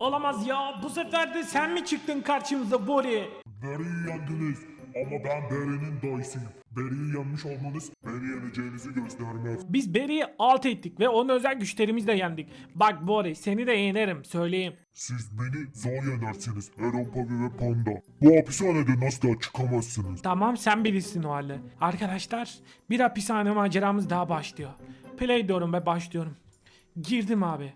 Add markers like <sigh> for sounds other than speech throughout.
Olamaz ya bu sefer de sen mi çıktın karşımıza Bori? Beri'yi yendiniz ama ben Beri'nin dayısıyım. Beri'yi yenmiş olmanız beni yeneceğinizi göstermez. Biz Beri'yi alt ettik ve onun özel güçlerimizle yendik. Bak Bori seni de yenerim söyleyeyim. Siz beni zor yenersiniz Erol Pavi ve Panda. Bu hapishaneden asla çıkamazsınız. Tamam sen bilirsin o halde. Arkadaşlar bir hapishane maceramız daha başlıyor. Play diyorum ve başlıyorum. Girdim abi.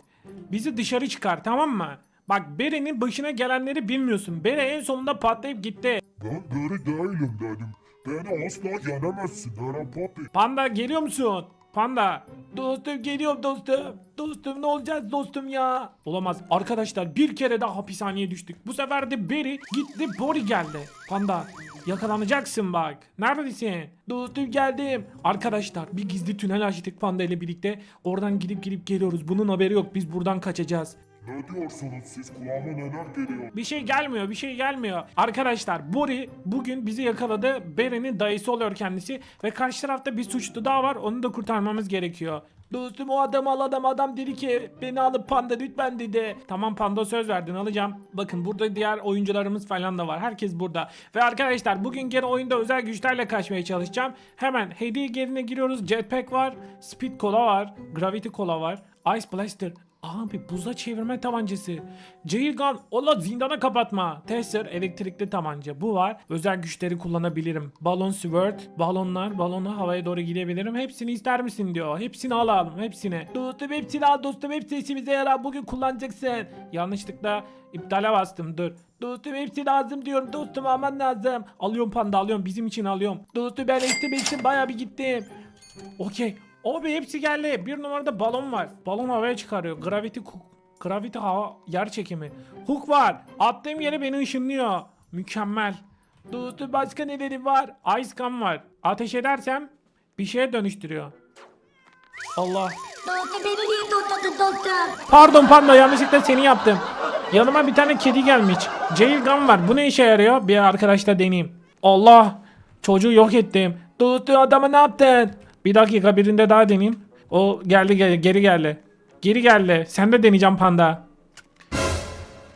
Bizi dışarı çıkar tamam mı? Bak Beri'nin başına gelenleri bilmiyorsun. Beri en sonunda patlayıp gitti. Ben Beri değilim dedim. Beni asla yenemezsin Erol Papi. Panda geliyor musun? Panda. Dostum geliyorum dostum. Dostum ne olacağız dostum ya? Olamaz. Arkadaşlar bir kere daha hapishaneye düştük. Bu sefer de Beri gitti Bori geldi. Panda yakalanacaksın bak. Neredesin? Dostum geldim. Arkadaşlar bir gizli tünel açtık Panda ile birlikte. Oradan gidip gidip geliyoruz. Bunun haberi yok. Biz buradan kaçacağız. Ne diyorsunuz siz kulağıma neler geliyor? Bir şey gelmiyor, bir şey gelmiyor. Arkadaşlar Bori bugün bizi yakaladı. Beren'in dayısı oluyor kendisi. Ve karşı tarafta bir suçlu daha var. Onu da kurtarmamız gerekiyor. Dostum o adam al adam adam dedi ki beni alıp panda lütfen dedi. Tamam panda söz verdin alacağım. Bakın burada diğer oyuncularımız falan da var. Herkes burada. Ve arkadaşlar bugün gene oyunda özel güçlerle kaçmaya çalışacağım. Hemen hediye yerine giriyoruz. Jetpack var. Speed Cola var. Gravity Cola var. Ice Blaster. Abi buza çevirme tabancası. Jailgun ola zindana kapatma. Tester elektrikli tabanca. Bu var. Özel güçleri kullanabilirim. Balon sword. Balonlar. Balonla havaya doğru gidebilirim. Hepsini ister misin diyor. Hepsini alalım. Hepsini. Dostum hepsini al dostum. Hepsi işimize yarar. Bugün kullanacaksın. Yanlışlıkla iptale bastım. Dur. Dostum hepsi lazım diyorum. Dostum aman lazım. Alıyorum panda alıyorum. Bizim için alıyorum. Dostum ben ektim ektim. Baya bir gittim. Okey. Abi hepsi geldi. Bir numarada balon var. Balon havaya çıkarıyor. Gravity Gravity hava yer çekimi. Hook var. Attığım yere beni ışınlıyor. Mükemmel. Dostum başka neleri var? Ice gun var. Ateş edersem bir şeye dönüştürüyor. Allah. Pardon panda yanlışlıkla seni yaptım. Yanıma bir tane kedi gelmiş. Jail gun var. Bu ne işe yarıyor? Bir arkadaşla deneyeyim. Allah. Çocuğu yok ettim. Dostum adamı ne yaptın? Bir dakika birinde daha deneyeyim. O geldi geri, geri geldi. Geri geldi. Sen de deneyeceğim panda.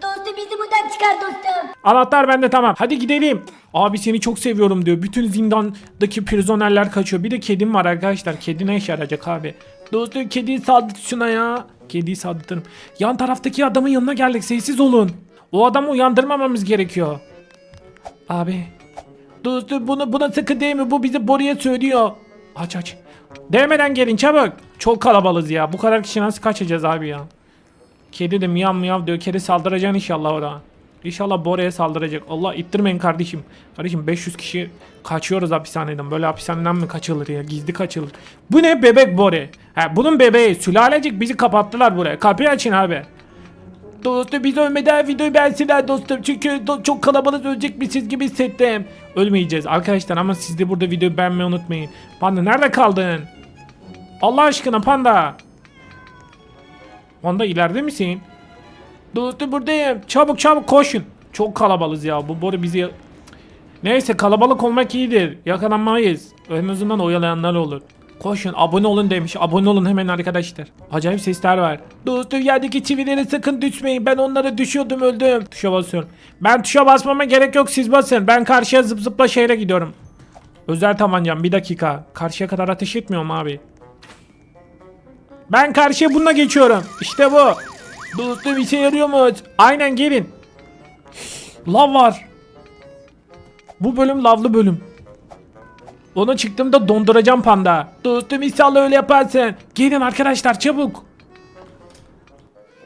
Dostum bizi buradan çıkar dostum. Anahtar bende tamam. Hadi gidelim. Abi seni çok seviyorum diyor. Bütün zindandaki prizonerler kaçıyor. Bir de kedim var arkadaşlar. Kedi ne işe yarayacak abi? Dostum kediyi saldırt şuna ya. Kediyi saldırtırım. Yan taraftaki adamın yanına geldik. Sessiz olun. O adamı uyandırmamamız gerekiyor. Abi. Dostum bunu buna sakın değil mi? Bu bizi Boru'ya söylüyor. Aç aç. Değmeden gelin çabuk. Çok kalabalığız ya. Bu kadar kişi nasıl kaçacağız abi ya? Kedi de miyav miyav diyor. Kedi saldıracaksın inşallah orada. İnşallah Bore'ye saldıracak. Allah ittirmeyin kardeşim. Kardeşim 500 kişi kaçıyoruz hapishaneden. Böyle hapishaneden mi kaçılır ya? Gizli kaçılır. Bu ne bebek Bore? Ha, bunun bebeği. Sülalecik bizi kapattılar buraya. Kapıyı açın abi. Dostum biz ölmeden videoyu beğensinler dostum. Çünkü do- çok kalabalık ölecekmişiz gibi hissettim. Ölmeyeceğiz arkadaşlar ama siz de burada videoyu beğenmeyi unutmayın. Panda nerede kaldın? Allah aşkına panda. Panda ileride misin? Dostum buradayım. Çabuk çabuk koşun. Çok kalabalığız ya. Bu boru bizi... Neyse kalabalık olmak iyidir. Yakalanmayız. En azından oyalayanlar olur. Koşun abone olun demiş. Abone olun hemen arkadaşlar. Acayip sesler var. Dostum yerdeki çivilere sakın düşmeyin. Ben onlara düşüyordum öldüm. Tuşa basıyorum. Ben tuşa basmama gerek yok siz basın. Ben karşıya zıp zıpla şehre gidiyorum. Özel tabancam bir dakika. Karşıya kadar ateş etmiyorum abi. Ben karşıya bununla geçiyorum. İşte bu. Dostum işe yarıyor mu? Aynen gelin. Lav var. Bu bölüm lavlı bölüm. Ona çıktığımda donduracağım panda. Dostum inşallah öyle yaparsın. Gelin arkadaşlar çabuk.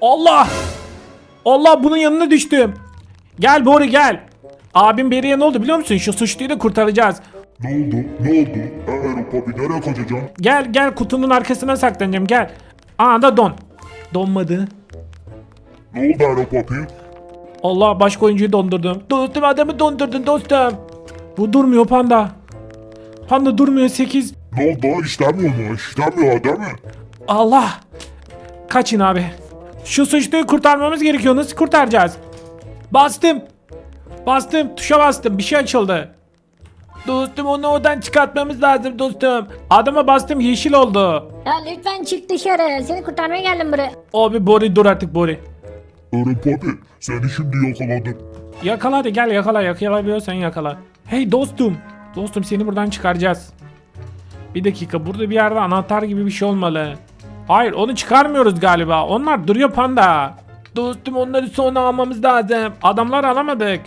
Allah. Allah bunun yanına düştüm. Gel Bori gel. Abim Beri'ye ne oldu biliyor musun? Şu suçluyu da kurtaracağız. Ne oldu? Ne oldu? E, Erol Papi nereye kaçacaksın? Gel gel kutunun arkasına saklanacağım gel. Aa da don. Donmadı. Ne oldu Papi? Allah başka oyuncuyu dondurdum. Dostum adamı dondurdun dostum. Bu durmuyor panda. Panda durmuyor 8. Ne oldu? İşlemiyor mu? İşlemiyor değil mi? Allah. Kaçın abi. Şu suçluyu kurtarmamız gerekiyor. Nasıl kurtaracağız? Bastım. Bastım. Tuşa bastım. Bir şey açıldı. Dostum onu oradan çıkartmamız lazım dostum. Adama bastım yeşil oldu. Ya lütfen çık dışarı. Seni kurtarmaya geldim buraya. Abi Bori dur artık Bori. Eren Papi seni şimdi yakaladım. Yakala hadi gel yakala yakalayabiliyorsan yakala. Hey dostum. Dostum seni buradan çıkaracağız. Bir dakika burada bir yerde anahtar gibi bir şey olmalı. Hayır onu çıkarmıyoruz galiba. Onlar duruyor panda. Dostum onları sonra almamız lazım. Adamlar alamadık.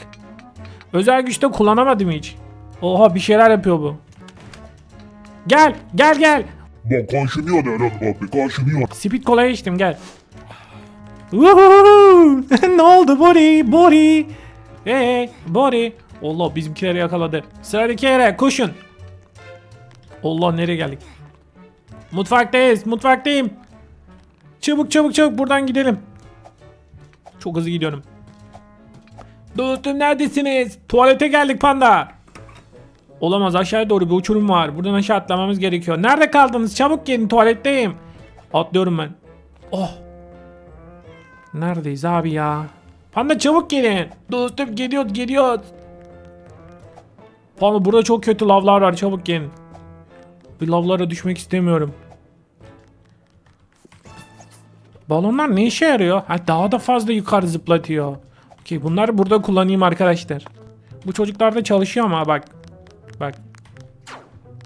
Özel güçte kullanamadım hiç. Oha bir şeyler yapıyor bu. Gel gel gel. Bak kaşınıyor Eren Papi kaşınıyor. Speed kolaya içtim gel. <laughs> Ne oldu Bori? Bori! Hey Bori! Allah bizimkileri yakaladı. Sıradaki yere koşun. Allah nereye geldik? Mutfaktayız. Mutfaktayım. Çabuk çabuk çabuk buradan gidelim. Çok hızlı gidiyorum. Dostum neredesiniz? Tuvalete geldik panda. Olamaz aşağıya doğru bir uçurum var. Buradan aşağı atlamamız gerekiyor. Nerede kaldınız? Çabuk gelin tuvaletteyim. Atlıyorum ben. Oh. Neredeyiz abi ya? Panda çabuk gelin. Dostum geliyoruz geliyoruz. Panda burada çok kötü lavlar var çabuk gelin. Bir lavlara düşmek istemiyorum. Balonlar ne işe yarıyor? Ha daha da fazla yukarı zıplatıyor. Okey bunları burada kullanayım arkadaşlar. Bu çocuklar da çalışıyor ama bak. Bak.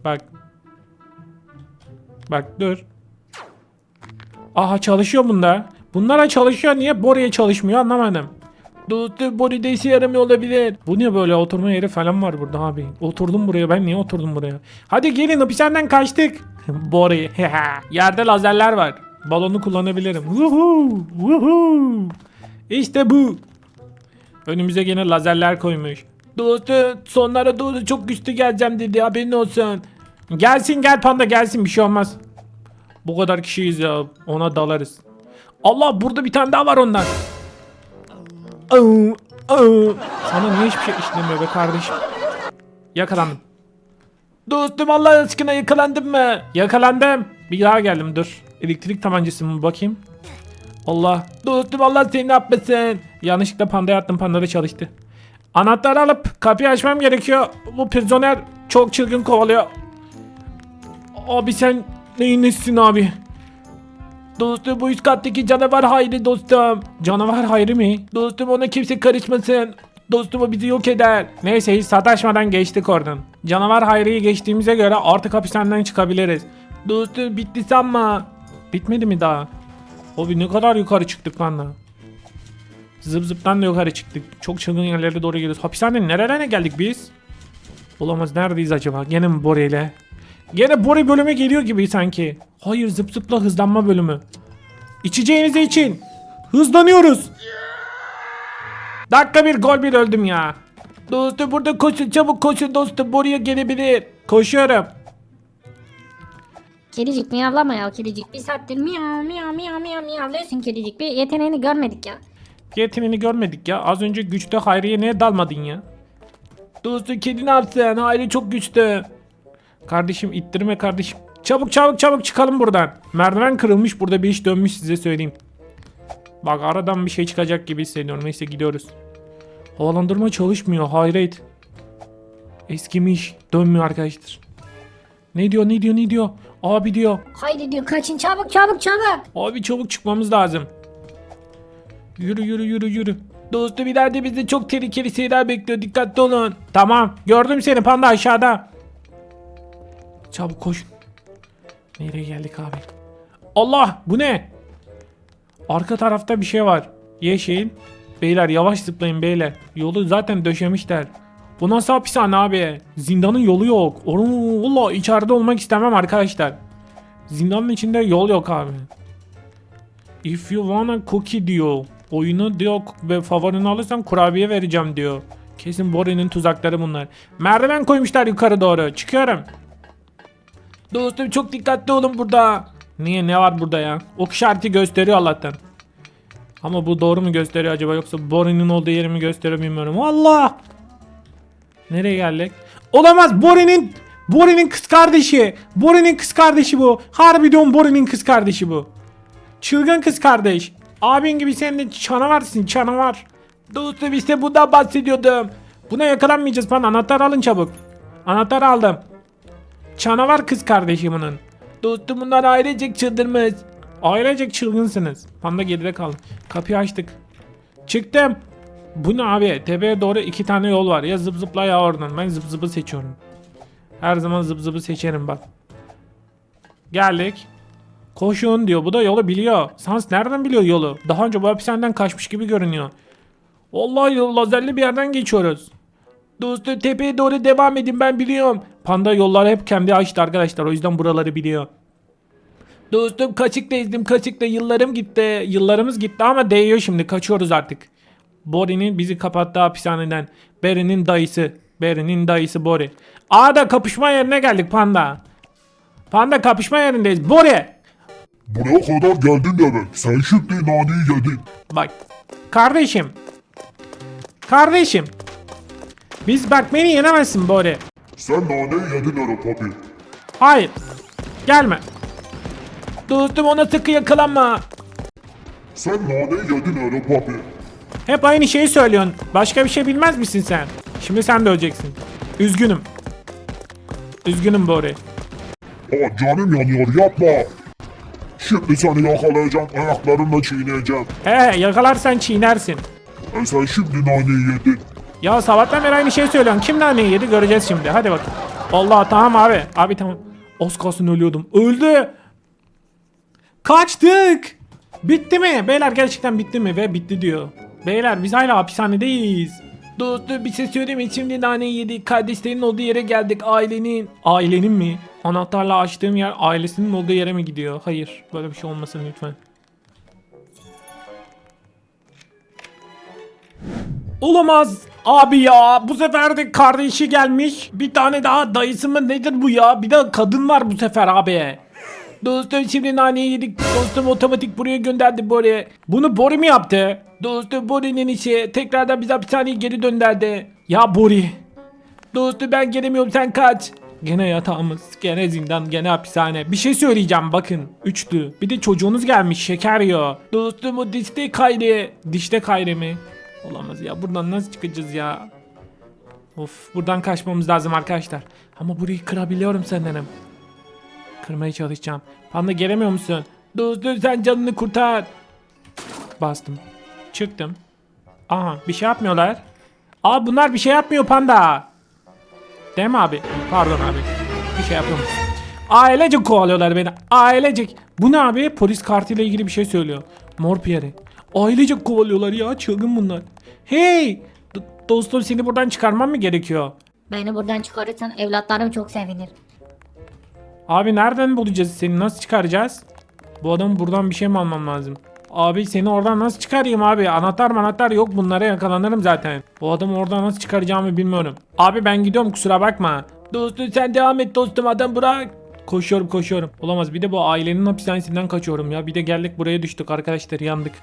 Bak. Bak dur. Aha çalışıyor bunda. Bunlara çalışıyor niye Boru'ya çalışmıyor anlamadım. Dostum Boru'da işe yaramıyor olabilir. Bu ne böyle oturma yeri falan var burada abi. Oturdum buraya ben niye oturdum buraya? Hadi gelin hapishaneden kaçtık. <laughs> Boru. <laughs> Yerde lazerler var. Balonu kullanabilirim. Woohoo, woohoo. İşte bu. Önümüze gene lazerler koymuş. Dostum sonlara doğru çok güçlü geleceğim dedi haberin olsun. Gelsin gel panda gelsin bir şey olmaz. Bu kadar kişiyiz ya ona dalarız. Allah burada bir tane daha var ondan. Au, au. Sana niye hiçbir şey işlemiyor be kardeşim? Yakalandım. Dostum Allah aşkına yakalandım mı? Yakalandım. Bir daha geldim dur. Elektrik tabancası mı bakayım? Allah. Dostum Allah seni ne yapmasın. Yanlışlıkla pandaya attım panda da çalıştı. Anahtarı alıp kapıyı açmam gerekiyor. Bu prizoner çok çılgın kovalıyor. Abi sen neyin nesisin abi? Dostum bu üst kattaki canavar Hayri dostum. Canavar Hayri mi? Dostum ona kimse karışmasın. Dostum o bizi yok eder. Neyse hiç sataşmadan geçtik oradan. Canavar Hayri'yi geçtiğimize göre artık hapishaneden çıkabiliriz. Dostum bitti sanma. Bitmedi mi daha? Abi ne kadar yukarı çıktık lan da. Zıp zıptan da yukarı çıktık. Çok çılgın yerlere doğru gidiyoruz. Hapishanenin nerelere geldik biz? Olamaz neredeyiz acaba? Gene mi Bori ile? Gene Bori bölümü geliyor gibi sanki. Hayır zıp zıpla hızlanma bölümü. İçeceğinizi için. Hızlanıyoruz. Dakika bir gol bir öldüm ya. Dostum burada koşun çabuk koşun dostum buraya gelebilir. Koşuyorum. Kedicik miyavlama ya kedicik. Bir saattir miyav miyav miyav miyav miyavlıyorsun kedicik. Bir yeteneğini görmedik ya. Yeteneğini görmedik ya. Az önce güçte Hayri'ye niye dalmadın ya? Dostum kedi ne yapsın? Hayri çok güçlü. Kardeşim ittirme kardeşim. Çabuk çabuk çabuk çıkalım buradan. Merdiven kırılmış burada bir iş dönmüş size söyleyeyim. Bak aradan bir şey çıkacak gibi hissediyorum. Neyse gidiyoruz. Havalandırma çalışmıyor. Hayret. Eskimiş. Dönmüyor arkadaşlar. Ne diyor ne diyor ne diyor? Abi diyor. Haydi diyor kaçın çabuk çabuk çabuk. Abi çabuk çıkmamız lazım. Yürü yürü yürü yürü. Dostum ileride bizi çok tehlikeli şeyler bekliyor. Dikkatli olun. Tamam. Gördüm seni panda aşağıda. Çabuk koşun. Nereye geldik abi? Allah bu ne? Arka tarafta bir şey var. Yeşil. Beyler yavaş zıplayın beyler. Yolu zaten döşemişler. Bu nasıl hapishane abi? Zindanın yolu yok. Allah içeride olmak istemem arkadaşlar. Zindanın içinde yol yok abi. If you wanna cookie diyor. Oyunu diyor ve favorini alırsan kurabiye vereceğim diyor. Kesin Bori'nin tuzakları bunlar. Merdiven koymuşlar yukarı doğru. Çıkıyorum. Dostum çok dikkatli olun burada. Niye ne var burada ya? Ok işareti gösteriyor Allah'tan. Ama bu doğru mu gösteriyor acaba yoksa Bori'nin olduğu yeri mi gösteriyor bilmiyorum. Allah! Nereye geldik? Olamaz Bori'nin Bori'nin kız kardeşi. Bori'nin kız kardeşi bu. Harbi diyorum Bori'nin kız kardeşi bu. Çılgın kız kardeş. Abin gibi sen de canavarsın canavar. Dostum işte bundan bahsediyordum. Buna yakalanmayacağız falan. Anahtar alın çabuk. Anahtar aldım. Canavar kız kardeşi bunun. Dostum bunlar ailecek çıldırmış. Ailecek çılgınsınız. Panda geride kaldı. Kapıyı açtık. Çıktım. Bu ne abi? Tepeye doğru iki tane yol var. Ya zıp zıpla ya oradan. Ben zıp zıpı seçiyorum. Her zaman zıp zıpı seçerim bak. Geldik. Koşun diyor. Bu da yolu biliyor. Sans nereden biliyor yolu? Daha önce bu hapishaneden kaçmış gibi görünüyor. Vallahi lazerli bir yerden geçiyoruz. Dostum tepeye doğru devam edin ben biliyorum. Panda yolları hep kendi açtı arkadaşlar. O yüzden buraları biliyor. Dostum kaçıkta ezdim kaçıkta yıllarım gitti. Yıllarımız gitti ama değiyor şimdi kaçıyoruz artık. Bori'nin bizi kapattığı hapishaneden. Beri'nin dayısı. Beri'nin dayısı Bori. A'da kapışma yerine geldik panda. Panda kapışma yerindeyiz. Bori! Buraya kadar geldin demek. Sen şimdi naneyi yedin. Bak. Kardeşim. Kardeşim. Biz Berkmen'i yenemezsin Bori. Sen naneyi yedin Ero Papi. Hayır. Gelme. Dostum ona sıkı yakalanma. Sen naneyi yedin Ero Papi. Hep aynı şeyi söylüyorsun. Başka bir şey bilmez misin sen? Şimdi sen de öleceksin. Üzgünüm. Üzgünüm Bori. Aa canım yanıyor yapma. Şimdi seni yakalayacağım ayaklarımla çiğneyeceğim. He yakalarsan çiğnersin. E sen şimdi naneyi yedin. Ya sabahtan beri aynı şeyi söylüyorsun. Kim naneyi yedi göreceğiz şimdi. Hadi bakayım. Allah tamam abi. Abi tamam. Az kalsın ölüyordum. Öldü. Kaçtık. Bitti mi? Beyler gerçekten bitti mi? Ve bitti diyor. Beyler biz hala hapishanedeyiz. Dostum bir şey söyleyeyim mi? Şimdi naneyi yedik. Kardeşlerin olduğu yere geldik. Ailenin. Ailenin mi? Anahtarla açtığım yer ailesinin olduğu yere mi gidiyor? Hayır. Böyle bir şey olmasın lütfen. Olamaz. Abi ya bu sefer de kardeşi gelmiş. Bir tane daha dayısı mı nedir bu ya? Bir de kadın var bu sefer abi. Dostum şimdi naneyi yedik. Dostum otomatik buraya gönderdi Bori. Bunu Bori mi yaptı? Dostum Bori'nin işi. Tekrardan bize hapishaneye geri gönderdi. Ya Bori. Dostum ben gelemiyorum sen kaç. Gene yatağımız, gene zindan, gene hapishane. Bir şey söyleyeceğim bakın. Üçlü. Bir de çocuğunuz gelmiş şeker yiyor. Dostum o dişte kaydı. Dişte kaydı mı? Olamaz ya buradan nasıl çıkacağız ya? Of buradan kaçmamız lazım arkadaşlar. Ama burayı kırabiliyorum sanırım. Kırmaya çalışacağım. Panda gelemiyor musun? Dostum sen canını kurtar. Bastım. Çıktım. Aha bir şey yapmıyorlar. Aa bunlar bir şey yapmıyor panda. Değil mi abi? Pardon abi. Bir şey yapıyormuş. Ailecek kovalıyorlar beni. Ailecek. Bu ne abi? Polis kartıyla ilgili bir şey söylüyor. Mor Pierre. Ailecek kovalıyorlar ya. Çılgın bunlar. Hey! D- dostum seni buradan çıkarmam mı gerekiyor? Beni buradan çıkarırsan evlatlarım çok sevinir. Abi nereden bulacağız seni? Nasıl çıkaracağız? Bu adamı buradan bir şey mi almam lazım? Abi seni oradan nasıl çıkarayım abi? Anahtar anahtar yok bunlara yakalanırım zaten. Bu adamı oradan nasıl çıkaracağımı bilmiyorum. Abi ben gidiyorum kusura bakma. Dostum sen devam et dostum adam bırak. Koşuyorum koşuyorum. Olamaz bir de bu ailenin hapishanesinden kaçıyorum ya. Bir de geldik buraya düştük arkadaşlar yandık.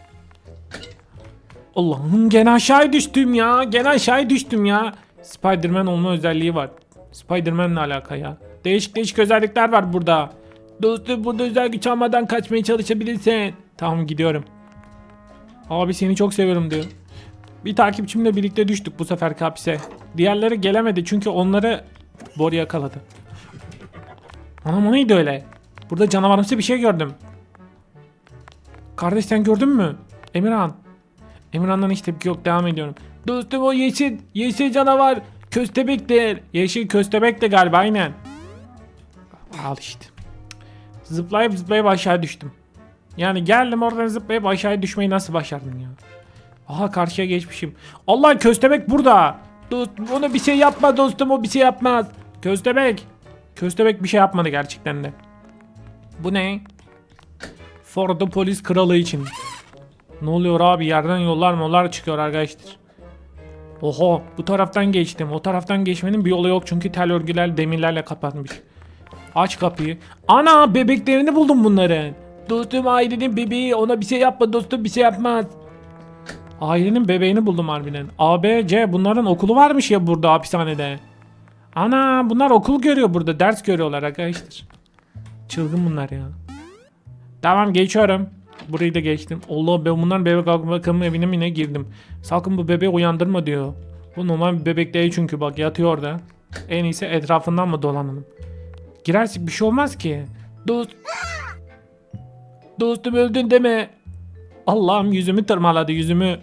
Allah'ım gene aşağı düştüm ya. Gene aşağı düştüm ya. Spiderman olma özelliği var. Spiderman'la alaka ya. Değişik değişik özellikler var burada. Dostum burada özel güç almadan kaçmaya çalışabilirsin. Tamam gidiyorum. Abi seni çok seviyorum diyor. Bir takipçimle birlikte düştük bu sefer hapise. Diğerleri gelemedi çünkü onları Bori yakaladı. Anam o neydi öyle? Burada canavarımsı bir şey gördüm. Kardeş sen gördün mü? Emirhan. Emirhan'dan hiç tepki yok devam ediyorum. Dostum o yeşil, yeşil canavar köstebektir. Yeşil köstebek de galiba aynen. Al işte. Zıplayıp zıplayıp aşağı düştüm. Yani geldim oradan zıplayıp aşağı düşmeyi nasıl başardım ya? Aha karşıya geçmişim. Allah köstebek burada. Dostum ona bir şey yapma dostum o bir şey yapmaz. Köstebek. Köstebek bir şey yapmadı gerçekten de. Bu ne? Ford'u polis kralı için. Ne oluyor abi yerden yollar mollar çıkıyor arkadaşlar. Oho bu taraftan geçtim. O taraftan geçmenin bir yolu yok çünkü tel örgüler demirlerle kapatmış. Aç kapıyı. Ana bebeklerini buldum bunların. Dostum ailenin bebeği ona bir şey yapma dostum bir şey yapmaz. Ailenin bebeğini buldum harbiden. A, B, C bunların okulu varmış ya burada hapishanede. Ana bunlar okul görüyor burada ders görüyorlar arkadaşlar. Çılgın bunlar ya. Tamam geçiyorum. Burayı da geçtim. Allah ben bundan bebek bakım evine mi ne girdim. Sakın bu bebeği uyandırma diyor. Bu normal bir bebek değil çünkü bak yatıyor orada. En iyisi etrafından mı dolanalım? Girersek bir şey olmaz ki. Dost... Dostum öldün deme. Allah'ım yüzümü tırmaladı yüzümü.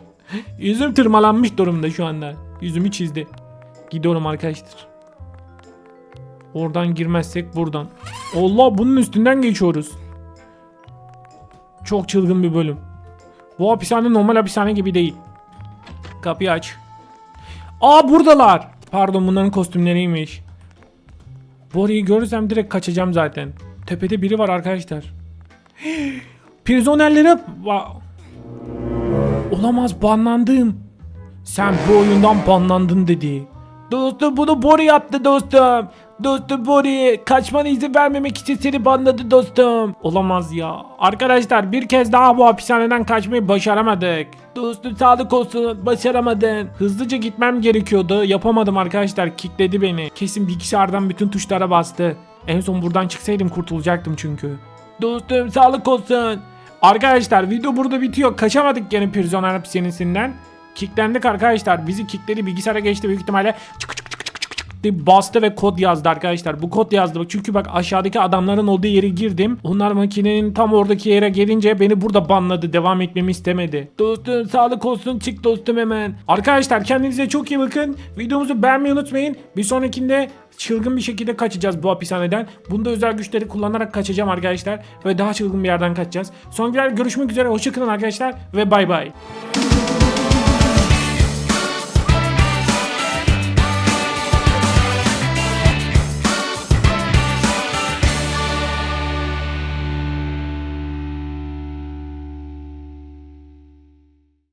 Yüzüm tırmalanmış durumda şu anda. Yüzümü çizdi. Gidiyorum arkadaşlar. Oradan girmezsek buradan. Allah bunun üstünden geçiyoruz. Çok çılgın bir bölüm. Bu hapishane normal hapishane gibi değil. Kapıyı aç. Aa buradalar. Pardon bunların kostümleriymiş. Bori'yi görürsem direkt kaçacağım zaten. Tepede biri var arkadaşlar. <gasps> Prizonerlere... Olamaz banlandım. Sen bu oyundan banlandın dedi. Dostum bunu Bori yaptı dostum. Dostum Bori kaçmana izin vermemek için seni banladı dostum. Olamaz ya. Arkadaşlar bir kez daha bu hapishaneden kaçmayı başaramadık. Dostum sağlık olsun başaramadın. Hızlıca gitmem gerekiyordu. Yapamadım arkadaşlar kilitledi beni. Kesin bilgisayardan bütün tuşlara bastı. En son buradan çıksaydım kurtulacaktım çünkü. Dostum sağlık olsun. Arkadaşlar video burada bitiyor. Kaçamadık gene prizoner hapishanesinden. Kicklendik arkadaşlar. Bizi kickledi bilgisayara geçti büyük ihtimalle. Çık çık diye bastı ve kod yazdı arkadaşlar. Bu kod yazdı. Çünkü bak aşağıdaki adamların olduğu yere girdim. Onlar makinenin tam oradaki yere gelince beni burada banladı. Devam etmemi istemedi. Dostum sağlık olsun çık dostum hemen. Arkadaşlar kendinize çok iyi bakın. Videomuzu beğenmeyi unutmayın. Bir sonrakinde çılgın bir şekilde kaçacağız bu hapishaneden. Bunda özel güçleri kullanarak kaçacağım arkadaşlar. Ve daha çılgın bir yerden kaçacağız. Son görüşmek üzere. Hoşçakalın arkadaşlar. Ve bay bay.